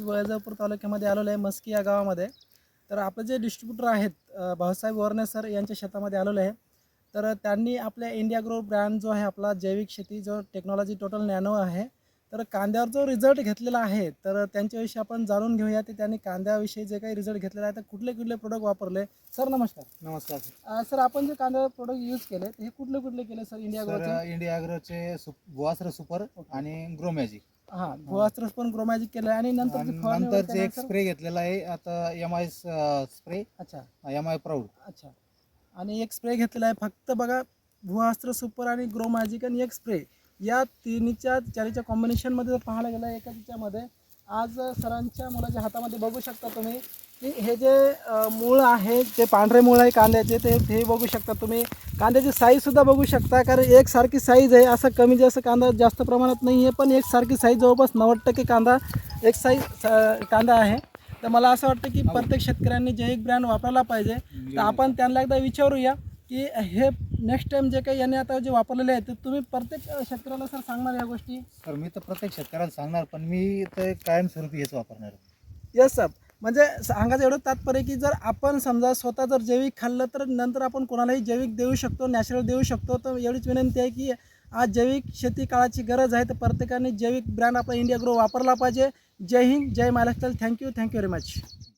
बहादरपूर तालुक्यामध्ये आलेलो आहे मस्की या गावामध्ये. तर आपले जे डिस्ट्रीब्युटर आहेत भाऊसाहेब वरणे सर यांच्या शेतामध्ये आलेलो आहे. तर त्यांनी आपल्या इंडिया ग्रो ब्रँड जो आहे आपला जैविक शेती जो टेक्नॉलॉजी टोटल नॅनो आहे तर कांद्यावर जो रिझल्ट घेतलेला आहे तर त्यांच्याविषयी आपण जाणून घेऊया. ते त्यांनी कांद्याविषयी जे काही रिझल्ट घेतलेला आहे तर कुठले कुठले प्रोडक्ट वापरले? सर नमस्कार. नमस्कार. अ, सर आपण जे कांद्यावर प्रोडक्ट यूज केले हे कुठले कुठले केले सर इंडिया ग्रोचे सर इंडिया अॅग्रोचे बुवास्त्र सुपर आणि ग्रो मॅजिक हां भुवास्त्र पण ग्रोमॅजिक केलं आहे आणि नंतर जे फवारणी वगैरे नंतरचे एक केल्यानंतर- स्प्रे घेतलेला आहे आता एम आय स्प्रे अच्छा. एम आय प्राऊड अच्छा. आणि एक स्प्रे घेतलेला आहे फक्त बघा भुवास्त्र सुपर आणि ग्रो मॅजिक आणि एक स्प्रे या तिन्हीच्या चारीच्या कॉम्बिनेशनमध्ये जर पाहायला गेलं एका तिच्यामध्ये आज सरांच्या मुलाच्या हातामध्ये बघू शकता तुम्ही की हे जे अ, मूळ आहे जे पांढरे मूळ आहे कांद्याचे ते हे बघू शकता तुम्ही. कांद्याची साईजसुद्धा बघू शकता कारण एकसारखी साईज आहे. असं कमी जास्त कांदा जास्त प्रमाणात नाही आहे पण एकसारखी साईज जवळपास नव्वद टक्के कांदा एक साईज कांदा आहे. तर मला असं वाटतं की प्रत्येक शेतकऱ्यांनी जैविक ब्रँड वापरायला पाहिजे तर आपण त्यांना एकदा विचारूया की हे नेक्स्ट टाइम जे काही यांनी आता जे वापरलेले आहेत ते तुम्ही प्रत्येक शेतकऱ्याला सर सांगणार या गोष्टी? तर मी तर प्रत्येक शेतकऱ्याला सांगणार पण मी तर कायमस्वरूपी हेच वापरणार. येस सर म्हणजे सांगायचं एवढं तात्पर्य की जर आपण समजा स्वतः जर जैविक खाल्लं तर नंतर आपण कोणालाही जैविक देऊ शकतो नॅचरल देऊ शकतो. तर एवढीच विनंती आहे की आज जैविक शेती काळाची गरज आहे तर प्रत्येकाने जैविक ब्रँड आपला इंडिया ग्रो वापरला पाहिजे. जय हिंद जय Maharashtra. Thank you thank you very much